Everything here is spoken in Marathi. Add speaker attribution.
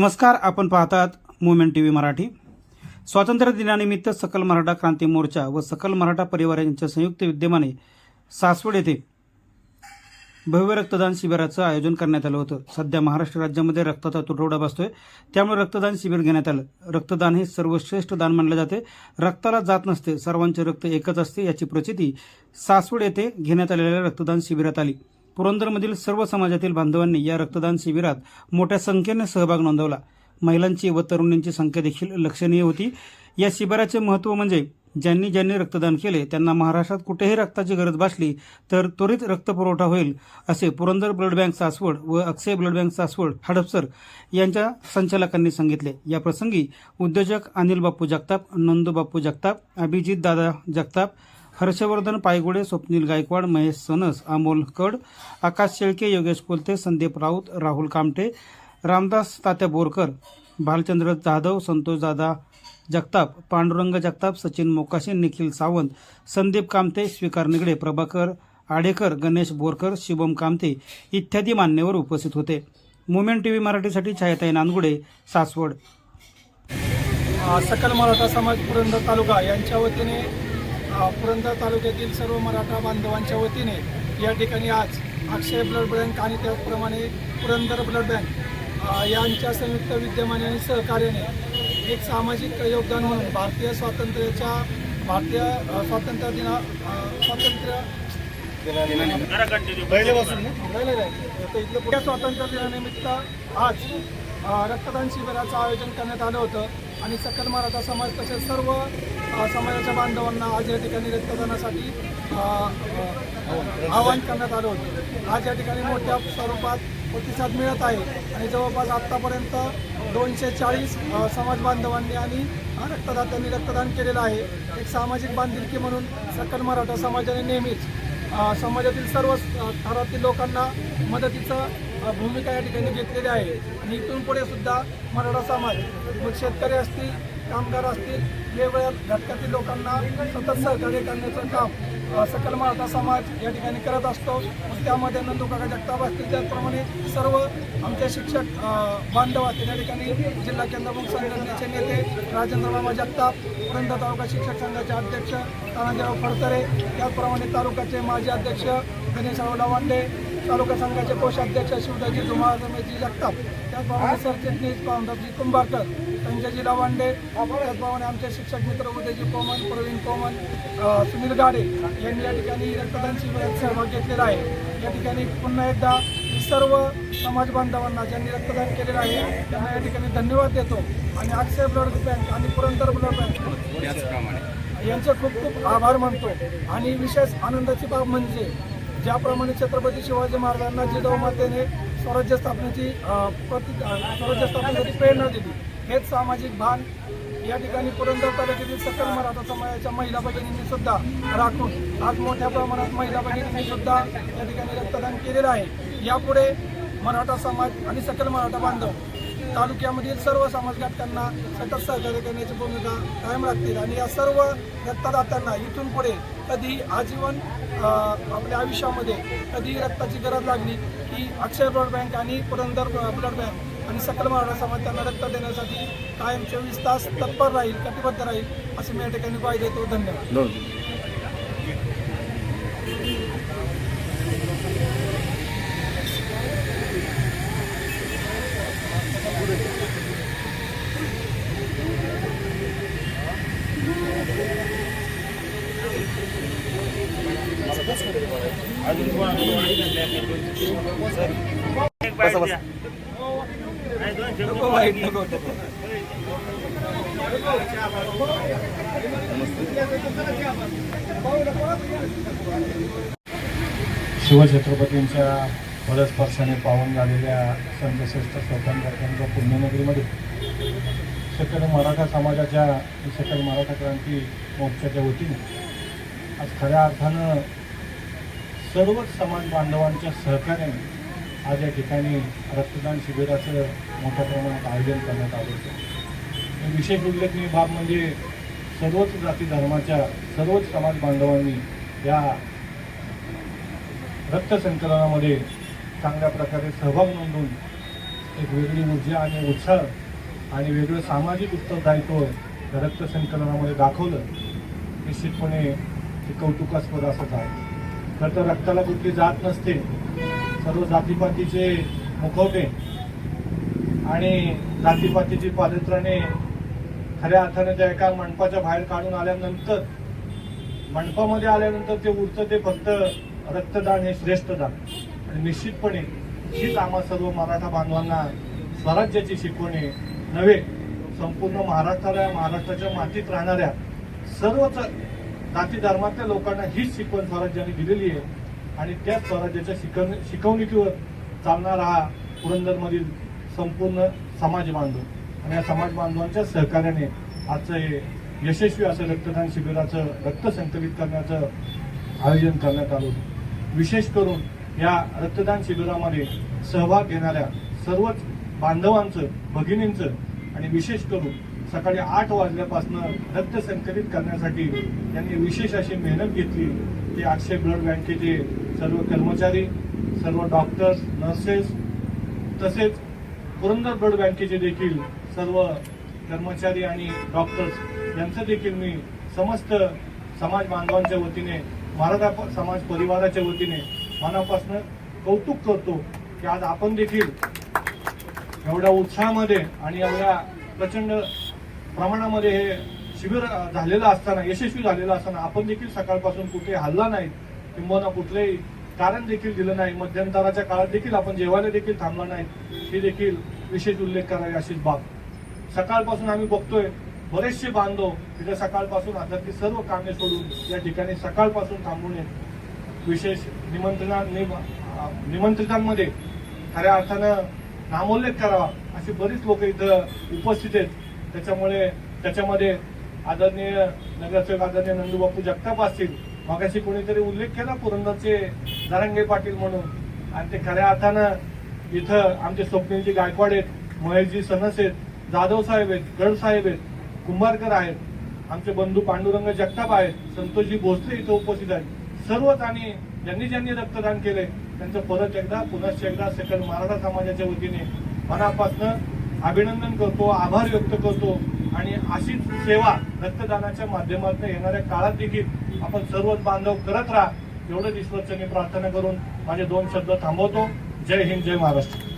Speaker 1: नमस्कार आपण पाहतात मुवमेंट टी व्ही मराठी. स्वातंत्र्य दिनानिमित्त सकल मराठा क्रांती मोर्चा व सकल मराठा परिवार यांच्या संयुक्त विद्यमाने सासवड येथे भव्य रक्तदान शिबिराचं आयोजन करण्यात आलं होतं. सध्या महाराष्ट्र राज्यामध्ये रक्ताचा तुटवडा बसतोय. त्यामुळे रक्तदान शिबिर घेण्यात आलं. रक्तदान हे सर्वश्रेष्ठ दान मानले जाते. रक्ताला जात नसते सर्वांचे रक्त एकच असते याची प्रचिती सासवड येथे घेण्यात आलेल्या रक्तदान शिबिरात आली. पुरंदरमधील सर्व समाजातील बांधवांनी या रक्तदान शिबिरात मोठ्या संख्येने सहभाग नोंदवला. महिलांची व तरुणींची संख्या देखील लक्षणीय होती. या शिबिराचे महत्त्व म्हणजे ज्यांनी ज्यांनी रक्तदान केले त्यांना महाराष्ट्रात कुठेही रक्ताची गरज भासली तर त्वरित रक्तपुरवठा होईल असे पुरंदर ब्लड बँक सासवड व अक्षय ब्लड बँक सासवड हडपसर यांच्या संचालकांनी सांगितले. या प्रसंगी उद्योजक अनिल बाप्पू जगताप नंदू बाप्पू जगताप अभिजित दादा जगताप हर्षवर्धन पायगुडे स्वप्नील गायकवाड महेश सनस अमोल कड आकाश शेळके योगेश कोलते संदीप राऊत राहुल कामटे रामदास तात्या बोरकर भालचंद्र जाधव संतोष दादा जगताप पांडुरंग जगताप सचिन मोकाशी निखिल सावंत संदीप कामते स्वीकार निगडे प्रभाकर आडेकर गणेश बोरकर शुभम कामते इत्यादी मान्यवर उपस्थित होते. मुमेंट टीव्ही मराठीसाठी छायाताई नांदगुडे सासवड.
Speaker 2: सकल मराठा समाज पुरंदर तालुका यांच्या वतीने पुरंदर तालुक्यातील सर्व मराठा बांधवांच्या वतीने या ठिकाणी आज अक्षय ब्लड बँक आणि त्याचप्रमाणे पुरंदर ब्लड बँक यांच्या संयुक्त विद्यमाने आणि सहकार्याने एक सामाजिक योगदान म्हणून भारतीय स्वातंत्र्याच्या भारतीय स्वातंत्र्य दिना स्वातंत्र्य स्वातंत्र्य दिनानिमित्त. आज रक्तदान शिबिराचं आयोजन करण्यात आलं होतं आणि सकल मराठा समाज तसेच सर्व समाजाच्या बांधवांना आज या ठिकाणी रक्तदानासाठी आवाहन करण्यात आलं होतं. आज या ठिकाणी मोठ्या स्वरूपात प्रतिसाद मिळत आहे आणि जवळपास आत्तापर्यंत दोनशे चाळीस समाज बांधवांनी आणि रक्तदात्यांनी रक्तदान केलेलं आहे. एक सामाजिक बांधिलकी म्हणून सकल मराठा समाजाने नेहमीच समाजातील सर्व थरातील लोकांना मदतीचं भूमिका या ठिकाणी घेतलेली आहे. आणि इथून पुढे सुद्धा मराठा समाज मग शेतकरी असतील कामगार असतील वेगवेगळ्या घटकातील लोकांना सतत सहकार्य करण्याचं काम सकल मराठा समाज या ठिकाणी करत असतो. मग त्यामध्ये नंदुकाका जगताप असतील त्याचप्रमाणे सर्व आमचे शिक्षक बांधव असतील या ठिकाणी जिल्हा केंद्रप्रमुख संघटनेचे नेते राजेंद्र मामा जगताप पुरंदर तालुका शिक्षक संघाचे अध्यक्ष तानाजीराव फडतरे त्याचप्रमाणे तालुक्याचे माजी अध्यक्ष गणेशराव लवांडे तालुका संघाचे कोषाध्यक्ष शिवदाजी धुमाळ जगताप त्याचप्रमाणे सरचिटणीस पावनदासजी कुंभारकर संजयजी लवांडे त्याचप्रमाणे आमचे शिक्षक मित्र उदयजी कोमन प्रवीण कोमन सुनील गाडे यांनी या ठिकाणी रक्तदान शिबिरात सहभाग घेतलेला आहे. या ठिकाणी पुन्हा एकदा सर्व समाज बांधवांना ज्यांनी रक्तदान केलेलं आहे त्यांना या ठिकाणी धन्यवाद देतो. आणि अक्षय ब्लड बँक आणि पुरंदर ब्लड बँक यांचे खूप खूप आभार मानतो. आणि विशेष आनंदाची बाब म्हणजे ज्याप्रमाणे छत्रपती शिवाजी महाराजांना जिजाऊ मातेने स्वराज्य स्थापनेची प्रति स्वराज्य स्थापनेसाठी प्रेरणा दिली. हेच सामाजिक भान या ठिकाणी पुरंदर तालुक्यातील सकल मराठा समाजाच्या महिला भगिनींनी सुद्धा राखून आज मोठ्या प्रमाणात महिला भगिनींनी सुद्धा या ठिकाणी रक्तदान केलेलं आहे. यापुढे मराठा समाज आणि सकल मराठा बांधव तालुक्यामधील सर्व समाज घटकांना सतत सहकार्य करण्याची भूमिका कायम राखतील आणि या सर्व रक्तदात्यांना इथून पुढे कधी आजीवन आपल्या आयुष्यामध्ये कधी रक्ताची गरज लागली की अक्षय ब्लड बँक आणि पुरंदर ब्लड बँक आणि सकल मराठा समाज त्यांना रक्त देण्यासाठी कायम चोवीस तास तत्पर राहील कटिबद्ध राहील असे मी या ठिकाणी पाहिजे देतो. धन्यवाद.
Speaker 3: शिवछत्रपतींच्या पदस्पर्शाने पावन झालेल्या संतश्रेष्ठ स्वतंत्रच्या पुण्यनगरीमध्ये सकल मराठा समाजाच्या सकल मराठा क्रांती मोर्चाच्या वतीने आज खऱ्या अर्थानं सर्वच समाज बांधवांच्या सहकार्याने आज या ठिकाणी रक्तदान शिबिराचं मोठ्या प्रमाणात आयोजन करण्यात आलं होतं. विशेष उल्लेखनीय बाब म्हणजे सर्वच जाती धर्माच्या सर्वच समाज बांधवांनी या रक्तसंकलनामध्ये चांगल्या प्रकारे सहभाग नोंदवून एक वेगळी ऊर्जा आणि उत्साह आणि वेगळं सामाजिक उत्तरदायित्व रक्तसंकलनामध्ये दाखवलं निश्चितपणे हे कौतुकास्पद असत आहे खरं तर रक्ताला कुठली जात नसते. सर्व जातीपातीचे मुखवटे. आणि जातीपातीची पादत्राणे खऱ्या अर्थाने त्या एका मंडपाच्या बाहेर काढून आल्यानंतर मंडपामध्ये आल्यानंतर ते उरतं ते फक्त रक्तदान हे श्रेष्ठ दान. आणि निश्चितपणे हीच आम्हा सर्व मराठा बांधवांना स्वराज्याची शिकवणे नव्हे संपूर्ण महाराष्ट्राला महाराष्ट्राच्या मातीत राहणाऱ्या सर्वच जाती धर्मातल्या लोकांना हीच शिकवण स्वराज्याने दिलेली आहे. आणि त्या स्वराज्याच्या शिकवण शिकवणुकीवर चालणारा हा पुरंदरमधील संपूर्ण समाज बांधव. आणि या समाज बांधवांच्या सहकार्याने आजचं हे यशस्वी असं रक्तदान शिबिराचं रक्त संकलित करण्याचं आयोजन करण्यात आलं होतं. विशेष करून या रक्तदान शिबिरामध्ये सहभाग घेणाऱ्या सर्वच बांधवांचं भगिनींचं आणि विशेष करून सकाळी आठ वाजल्यापासून रक्त संकलित करण्यासाठी त्यांनी विशेष अशी मेहनत घेतली. की अक्षय ब्लड बँकेचे सर्व कर्मचारी सर्व डॉक्टर्स नर्सेस तसेच पुरंदर ब्लड बँकेचे देखील सर्व कर्मचारी आणि डॉक्टर्स यांचं देखील मी समस्त समाज बांधवांच्या वतीने मराठा समाज परिवाराच्या वतीने मनापासून कौतुक करतो की आज आपण देखील एवढ्या उत्साहामध्ये आणि एवढ्या प्रचंड प्रमाणामध्ये हे शिबिर झालेलं असताना यशस्वी झालेलं असताना आपण देखील सकाळपासून कुठे हल्ला नाही किंवा कुठलेही कारण देखील दिलं नाही. मध्यंतराच्या काळात देखील आपण जेवायला देखील थांबला नाही. हे देखील विशेष उल्लेख करावी अशीच बाब. सकाळपासून आम्ही बघतोय बरेचसे बांधव तिथे सकाळपासून हातातली सर्व कामे सोडून या ठिकाणी सकाळपासून थांबून नये विशेष निमंत्रणा निम- निमंत्रितांमध्ये खऱ्या अर्थानं नामोल्लेख करावा अशी बरीच लोक इथं उपस्थित आहेत. त्याच्यामुळे त्याच्यामध्ये आदरणीय नगरसेवक आदरणीय नंदूबापू जगताप असतील मगाशी कोणीतरी उल्लेख केला पुरंदरचे नारंगे पाटील म्हणून? आणि ते खऱ्या अर्थानं इथं आमचे स्वप्नीलजी गायकवाड आहेत महेशजी सनस आहेत जाधव साहेब आहेत गड साहेब आहेत कुंभारकर आहेत आमचे बंधू पांडुरंग जगताप आहेत संतोषजी भोसले इथं उपस्थित आहेत. सर्वच आणि ज्यांनी ज्यांनी रक्तदान केले त्यांचं परत एकदा पुनश्च एकदा सकल मराठा समाजाच्या वतीने मनापासून अभिनंदन करतो आभार व्यक्त करतो आणि अशीच सेवा रक्तदानाच्या माध्यमातून येणाऱ्या काळात देखील आपण सर्वच बांधव करत राहा. एवढंच ईश्वरचरणी प्रार्थना करून माझे दोन शब्द थांबवतो. जय हिंद जय महाराष्ट्र.